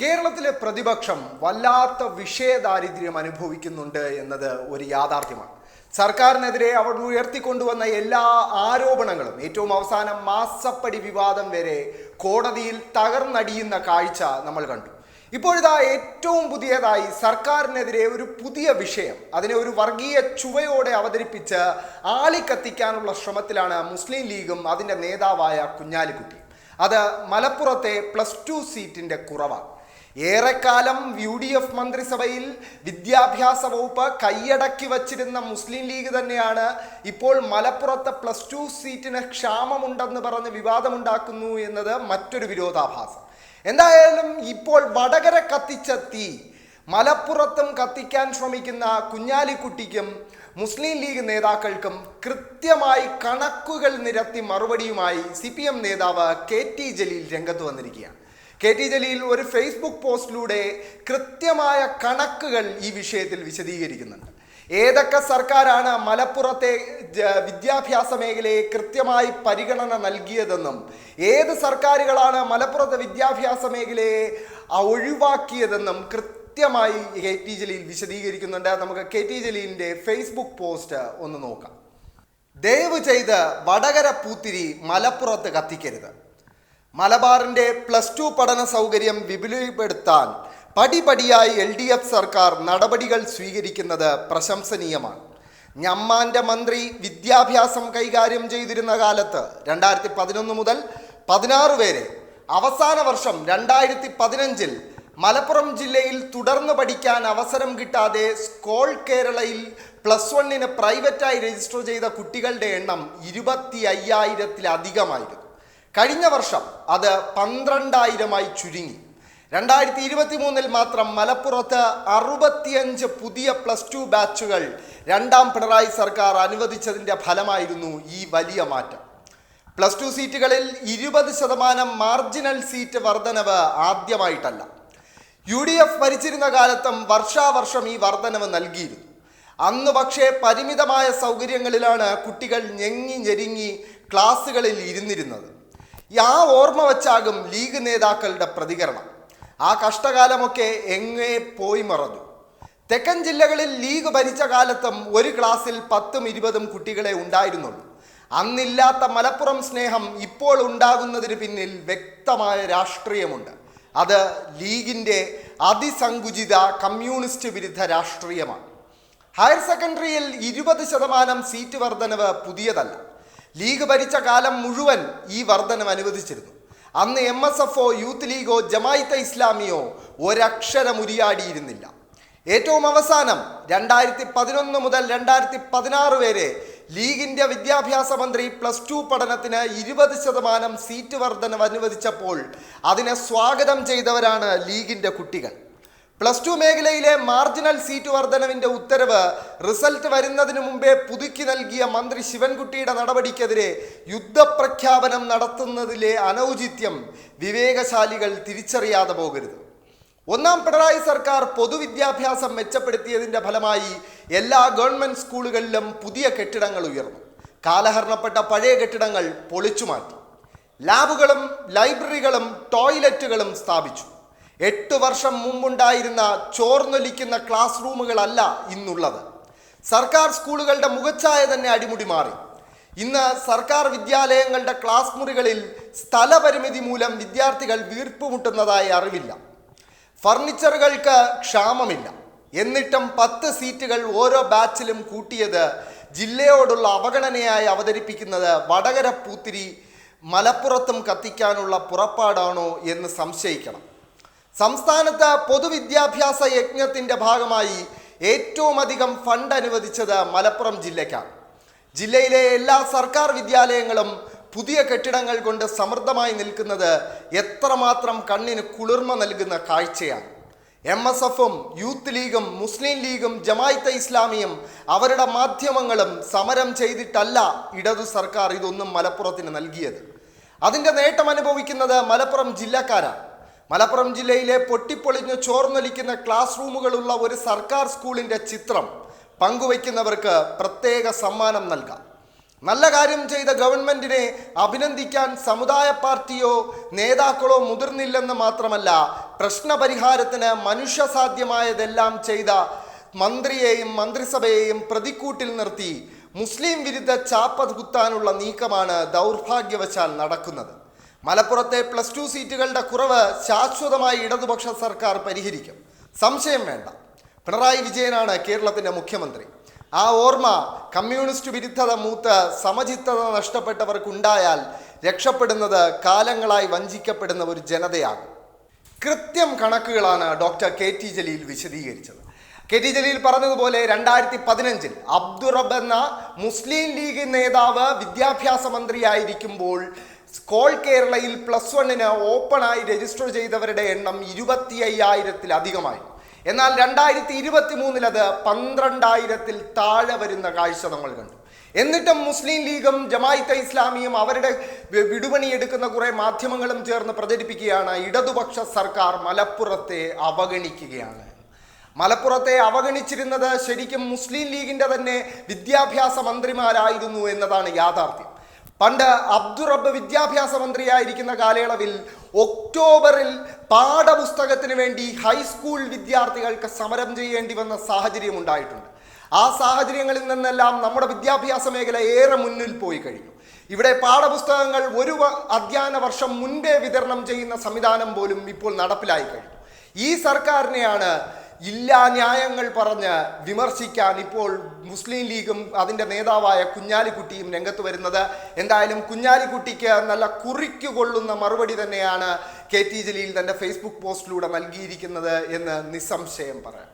കേരളത്തിലെ പ്രതിപക്ഷം വല്ലാത്ത വിഷയദാരിദ്ര്യം അനുഭവിക്കുന്നുണ്ട് എന്നത് ഒരു യാഥാർത്ഥ്യമാണ്. സർക്കാരിനെതിരെ അവർ ഉയർത്തിക്കൊണ്ടുവന്ന എല്ലാ ആരോപണങ്ങളും ഏറ്റവും അവസാനം മാസപ്പടി വിവാദം വരെ കോടതിയിൽ തകർന്നടിയുന്ന കാഴ്ച നമ്മൾ കണ്ടു. ഇപ്പോഴിതാ ഏറ്റവും പുതിയതായി സർക്കാരിനെതിരെ ഒരു പുതിയ വിഷയം അതിനെ ഒരു വർഗീയ ചുവയോടെ അവതരിപ്പിച്ച് ആളിക്കത്തിക്കാനുള്ള ശ്രമത്തിലാണ് മുസ്ലിം ലീഗും അതിന്റെ നേതാവായ കുഞ്ഞാലിക്കുട്ടി. അത് മലപ്പുറത്തെ പ്ലസ് ടു സീറ്റിന്റെ കുറവാണ്. ഏറെക്കാലം യു ഡി എഫ് മന്ത്രിസഭയിൽ വിദ്യാഭ്യാസ വകുപ്പ് കൈയടക്കി വച്ചിരുന്ന മുസ്ലിം ലീഗ് തന്നെയാണ് ഇപ്പോൾ മലപ്പുറത്തെ പ്ലസ് ടു സീറ്റിന് ക്ഷാമമുണ്ടെന്ന് പറഞ്ഞ് വിവാദമുണ്ടാക്കുന്നു എന്നത് മറ്റൊരു വിരോധാഭാസം. എന്തായാലും ഇപ്പോൾ വടകര കത്തിച്ചെത്തി മലപ്പുറത്തും കത്തിക്കാൻ ശ്രമിക്കുന്ന കുഞ്ഞാലിക്കുട്ടിക്കും മുസ്ലിം ലീഗ് നേതാക്കൾക്കും കൃത്യമായി കണക്കുകൾ നിരത്തി മറുപടിയുമായി സി നേതാവ് കെ ടി ജലീൽ രംഗത്ത് വന്നിരിക്കുകയാണ്. കെ ടി ജലീൽ ഒരു ഫേസ്ബുക്ക് പോസ്റ്റിലൂടെ കൃത്യമായ കണക്കുകൾ ഈ വിഷയത്തിൽ വിശദീകരിക്കുന്നുണ്ട്. ഏതൊക്കെ സർക്കാരാണ് മലപ്പുറത്തെ വിദ്യാഭ്യാസ മേഖലയെ കൃത്യമായി പരിഗണന നൽകിയതെന്നും ഏത് സർക്കാരുകളാണ് മലപ്പുറത്തെ വിദ്യാഭ്യാസ മേഖലയെ ഒഴിവാക്കിയതെന്നും കൃത്യമായി കെ ടി ജലീൽ വിശദീകരിക്കുന്നുണ്ട്. നമുക്ക് കെ ടി ജലീലിന്റെ ഫേസ്ബുക്ക് പോസ്റ്റ് ഒന്ന് നോക്കാം. ദയവ് ചെയ്ത് വടകര പൂത്തിരി മലപ്പുറത്ത് കത്തിക്കരുത്. മലബാറിന്റെ പ്ലസ് ടു പഠന സൗകര്യം വിപുലപ്പെടുത്താൻ പടിപടിയായി എൽ ഡി എഫ് സർക്കാർ നടപടികൾ സ്വീകരിക്കുന്നത് പ്രശംസനീയമാണ്. ഞമ്മാന്റെ മന്ത്രി വിദ്യാഭ്യാസം കൈകാര്യം ചെയ്തിരുന്ന കാലത്ത് രണ്ടായിരത്തി പതിനൊന്ന് മുതൽ പതിനാറ് വരെ അവസാന വർഷം രണ്ടായിരത്തി പതിനഞ്ചിൽ മലപ്പുറം ജില്ലയിൽ തുടർന്ന് പഠിക്കാൻ അവസരം കിട്ടാതെ സ്കോൾ കേരളയിൽ പ്ലസ് വണ്ണിന് പ്രൈവറ്റായി രജിസ്റ്റർ ചെയ്ത കുട്ടികളുടെ എണ്ണം ഇരുപത്തി അയ്യായിരത്തിലധികമായിരുന്നു. കഴിഞ്ഞ വർഷം അത് പന്ത്രണ്ടായിരമായി ചുരുങ്ങി. രണ്ടായിരത്തി ഇരുപത്തി മൂന്നിൽ മാത്രം മലപ്പുറത്ത് അറുപത്തിയഞ്ച് പുതിയ പ്ലസ് ടു ബാച്ചുകൾ രണ്ടാം പിണറായി സർക്കാർ അനുവദിച്ചതിന്റെ ഫലമായിരുന്നു ഈ വലിയ മാറ്റം. പ്ലസ് ടു സീറ്റുകളിൽ ഇരുപത് ശതമാനം മാർജിനൽ സീറ്റ് വർധനവ് ആദ്യമായിട്ടല്ല. യു ഡി എഫ് ഭരിച്ചിരുന്ന കാലത്തും വർഷാവർഷം ഈ വർധനവ് നൽകിയിരുന്നു. അന്ന് പക്ഷേ പരിമിതമായ സൗകര്യങ്ങളിലാണ് കുട്ടികൾ ഞെങ്ങി ഞെരുങ്ങി ക്ലാസ്സുകളിൽ ഇരുന്നിരുന്നത്. ആ ഓർമ്മ വച്ചാകും ലീഗ് നേതാക്കളുടെ പ്രതികരണം. ആ കഷ്ടകാലമൊക്കെ എങ്ങേ പോയി മറന്നു. തെക്കൻ ജില്ലകളിൽ ലീഗ് ഭരിച്ച കാലത്തും ഒരു ക്ലാസ്സിൽ പത്തും ഇരുപതും കുട്ടികളെ ഉണ്ടായിരുന്നുള്ളൂ. അന്നില്ലാത്ത മലപ്പുറം സ്നേഹം ഇപ്പോൾ ഉണ്ടാകുന്നതിന് പിന്നിൽ വ്യക്തമായ രാഷ്ട്രീയമുണ്ട്. അത് ലീഗിന്റെ അതിസങ്കുചിത കമ്മ്യൂണിസ്റ്റ് വിരുദ്ധ രാഷ്ട്രീയമാണ്. ഹയർ സെക്കൻഡറിയിൽ ഇരുപത് ശതമാനം സീറ്റ് വർധനവ് പുതിയതല്ല. ലീഗ് ഭരിച്ച കാലം മുഴുവൻ ഈ വർധനം അനുവദിച്ചിരുന്നു. അന്ന് എം എസ് എഫോ യൂത്ത് ലീഗോ ജമായിത്ത ഇസ്ലാമിയോ ഒരക്ഷരം ഉരിയാടിയിരുന്നില്ല ഏറ്റവും അവസാനം രണ്ടായിരത്തി പതിനൊന്ന് മുതൽ രണ്ടായിരത്തി പതിനാറ് വരെ ലീഗിന്റെ വിദ്യാഭ്യാസ മന്ത്രി പ്ലസ് ടു പഠനത്തിന് ഇരുപത് ശതമാനം സീറ്റ് വർധനവ് അനുവദിച്ചപ്പോൾ അതിനെ സ്വാഗതം ചെയ്തവരാണ് ലീഗിന്റെ കുട്ടികൾ. പ്ലസ് ടു മേഖലയിലെ മാർജിനൽ സീറ്റ് വർധനവിന്റെ ഉത്തരവ് റിസൾട്ട് വരുന്നതിന് മുമ്പേ പുതുക്കി നൽകിയ മന്ത്രി ശിവൻകുട്ടിയുടെ നടപടിക്കെതിരെ യുദ്ധപ്രഖ്യാപനം നടത്തുന്നതിലെ അനൗചിത്യം വിവേകശാലികൾ തിരിച്ചറിയാതെ പോകരുത്. ഒന്നാം പിണറായി സർക്കാർ പൊതുവിദ്യാഭ്യാസം മെച്ചപ്പെടുത്തിയതിന്റെ ഫലമായി എല്ലാ ഗവൺമെന്റ് സ്കൂളുകളിലും പുതിയ കെട്ടിടങ്ങൾ ഉയർന്നു. കാലഹരണപ്പെട്ട പഴയ കെട്ടിടങ്ങൾ പൊളിച്ചു മാറ്റി ലാബുകളും ലൈബ്രറികളും ടോയ്ലറ്റുകളും സ്ഥാപിച്ചു. എട്ട് വർഷം മുമ്പുണ്ടായിരുന്ന ചോർന്നൊലിക്കുന്ന ക്ലാസ് റൂമുകളല്ല ഇന്നുള്ളത്. സർക്കാർ സ്കൂളുകളുടെ മുഖച്ഛായ തന്നെ അടിമുടി മാറി. ഇന്ന് സർക്കാർ വിദ്യാലയങ്ങളുടെ ക്ലാസ് മുറികളിൽ സ്ഥലപരിമിതി മൂലം വിദ്യാർത്ഥികൾ വീർപ്പുമുട്ടുന്നതായി അറിവില്ല. ഫർണിച്ചറുകൾക്ക് ക്ഷാമമില്ല. എന്നിട്ടും പത്ത് സീറ്റുകൾ ഓരോ ബാച്ചിലും കൂട്ടിയത് ജില്ലയോടുള്ള അവഗണനയായി അവതരിപ്പിക്കുന്നത് വടകര പൂത്തിരി മലപ്പുറത്തും കത്തിക്കാനുള്ള പുറപ്പാടാണോ എന്ന് സംശയിക്കണം. സംസ്ഥാനത്ത് പൊതുവിദ്യാഭ്യാസ യജ്ഞത്തിന്റെ ഭാഗമായി ഏറ്റവും അധികം ഫണ്ട് അനുവദിച്ചത് മലപ്പുറം ജില്ലയ്ക്കാണ് ജില്ലയിലെ എല്ലാ സർക്കാർ വിദ്യാലയങ്ങളും പുതിയ കെട്ടിടങ്ങൾ കൊണ്ട് സമൃദ്ധമായി നിൽക്കുന്നത് എത്രമാത്രം കണ്ണിന് കുളിർമ നൽകുന്ന കാഴ്ചയാണ് എം എസ് എഫും യൂത്ത് ലീഗും മുസ്ലിം ലീഗും ജമായത്തെ ഇസ്ലാമിയും അവരുടെ മാധ്യമങ്ങളും സമരം ചെയ്തിട്ടല്ല ഇടതു സർക്കാർ ഇതൊന്നും മലപ്പുറത്തിന് നൽകിയത്. അതിന്റെ നേട്ടം അനുഭവിക്കുന്നത് മലപ്പുറം ജില്ലക്കാരാണ് മലപ്പുറം ജില്ലയിലെ പൊട്ടിപ്പൊളിഞ്ഞ് ചോർന്നൊലിക്കുന്ന ക്ലാസ് റൂമുകളുള്ള ഒരു സർക്കാർ സ്കൂളിന്റെ ചിത്രം പങ്കുവയ്ക്കുന്നവർക്ക് പ്രത്യേക സമ്മാനം നൽകാം. നല്ല കാര്യം ചെയ്ത ഗവൺമെന്റിനെ അഭിനന്ദിക്കാൻ സമുദായ പാർട്ടിയോ നേതാക്കളോ മുതിർന്നില്ലെന്ന് മാത്രമല്ല പ്രശ്നപരിഹാരത്തിന് മനുഷ്യസാധ്യമായതെല്ലാം ചെയ്ത മന്ത്രിയെയും മന്ത്രിസഭയെയും പ്രതിക്കൂട്ടിൽ നിർത്തി മുസ്ലിം വിരുദ്ധ ചാപ്പ കുത്താനുള്ള നീക്കമാണ് ദൗർഭാഗ്യവശാൽ നടക്കുന്നത്. മലപ്പുറത്തെ പ്ലസ് ടു സീറ്റുകളുടെ കുറവ് ശാശ്വതമായി ഇടതുപക്ഷ സർക്കാർ പരിഹരിക്കും. സംശയം വേണ്ട. പിണറായി വിജയനാണ് കേരളത്തിന്റെ മുഖ്യമന്ത്രി. ആ ഓർമ്മ കമ്മ്യൂണിസ്റ്റ് വിരുദ്ധത മൂത്ത് സമചിത്തത നഷ്ടപ്പെട്ടവർക്കുണ്ടായാൽ രക്ഷപ്പെടുന്നത് കാലങ്ങളായി വഞ്ചിക്കപ്പെടുന്ന ഒരു ജനതയാകും. കൃത്യം കണക്കുകളാണ് ഡോക്ടർ കെ ടി ജലീൽ വിശദീകരിച്ചത്. കെ ടി ജലീൽ പറഞ്ഞതുപോലെ രണ്ടായിരത്തി പതിനഞ്ചിൽ അബ്ദുറബ് എന്ന മുസ്ലിം ലീഗ് നേതാവ് വിദ്യാഭ്യാസ മന്ത്രിയായിരിക്കുമ്പോൾ സ്കോൾ കേരളയിൽ പ്ലസ് വണ്ണിന് ഓപ്പണായി രജിസ്റ്റർ ചെയ്തവരുടെ എണ്ണം ഇരുപത്തി അയ്യായിരത്തിലധികമായി എന്നാൽ രണ്ടായിരത്തി ഇരുപത്തി മൂന്നിലത് പന്ത്രണ്ടായിരത്തിൽ താഴെ വരുന്ന കാഴ്ച നമ്മൾ കണ്ടു. എന്നിട്ടും മുസ്ലിം ലീഗും ജമായിത്തെ ഇസ്ലാമിയും അവരുടെ വിടുപണി എടുക്കുന്ന കുറെ മാധ്യമങ്ങളും ചേർന്ന് പ്രചരിപ്പിക്കുകയാണ്. ഇടതുപക്ഷ സർക്കാർ മലപ്പുറത്തെ അവഗണിക്കുകയാണ്. മലപ്പുറത്തെ അവഗണിച്ചിരുന്നത് ശരിക്കും മുസ്ലിം ലീഗിന്റെ തന്നെ വിദ്യാഭ്യാസ മന്ത്രിമാരായിരുന്നു എന്നതാണ് യാഥാർത്ഥ്യം. പണ്ട് അബ്ദുറബ് വിദ്യാഭ്യാസ മന്ത്രിയായിരിക്കുന്ന കാലയളവിൽ ഒക്ടോബറിൽ പാഠപുസ്തകത്തിന് വേണ്ടി ഹൈസ്കൂൾ വിദ്യാർത്ഥികൾക്ക് സമരം ചെയ്യേണ്ടി വന്ന സാഹചര്യം ഉണ്ടായിട്ടുണ്ട്. ആ സാഹചര്യങ്ങളിൽ നിന്നെല്ലാം നമ്മുടെ വിദ്യാഭ്യാസ മേഖല ഏറെ മുന്നിൽ പോയി കഴിഞ്ഞു. ഇവിടെ പാഠപുസ്തകങ്ങൾ ഒരു അധ്യയന വർഷം മുൻപേ വിതരണം ചെയ്യുന്ന സംവിധാനം പോലും ഇപ്പോൾ നടപ്പിലായി കഴിഞ്ഞു. ഈ സർക്കാരിനെയാണ് ഇല്ലാ ന്യായങ്ങൾ പറഞ്ഞ് വിമർശിക്കാൻ ഇപ്പോൾ മുസ്ലിം ലീഗും അതിന്റെ നേതാവായ കുഞ്ഞാലിക്കുട്ടിയും രംഗത്ത് വരുന്നത്. എന്തായാലും കുഞ്ഞാലിക്കുട്ടിക്ക് നല്ല കുറിക്കുകൊള്ളുന്ന മറുപടി തന്നെയാണ് കെ ടി ജലീൽ തന്റെ ഫേസ്ബുക്ക് പോസ്റ്റിലൂടെ നൽകിയിരിക്കുന്നത് എന്ന് നിസ്സംശയം പറയാം.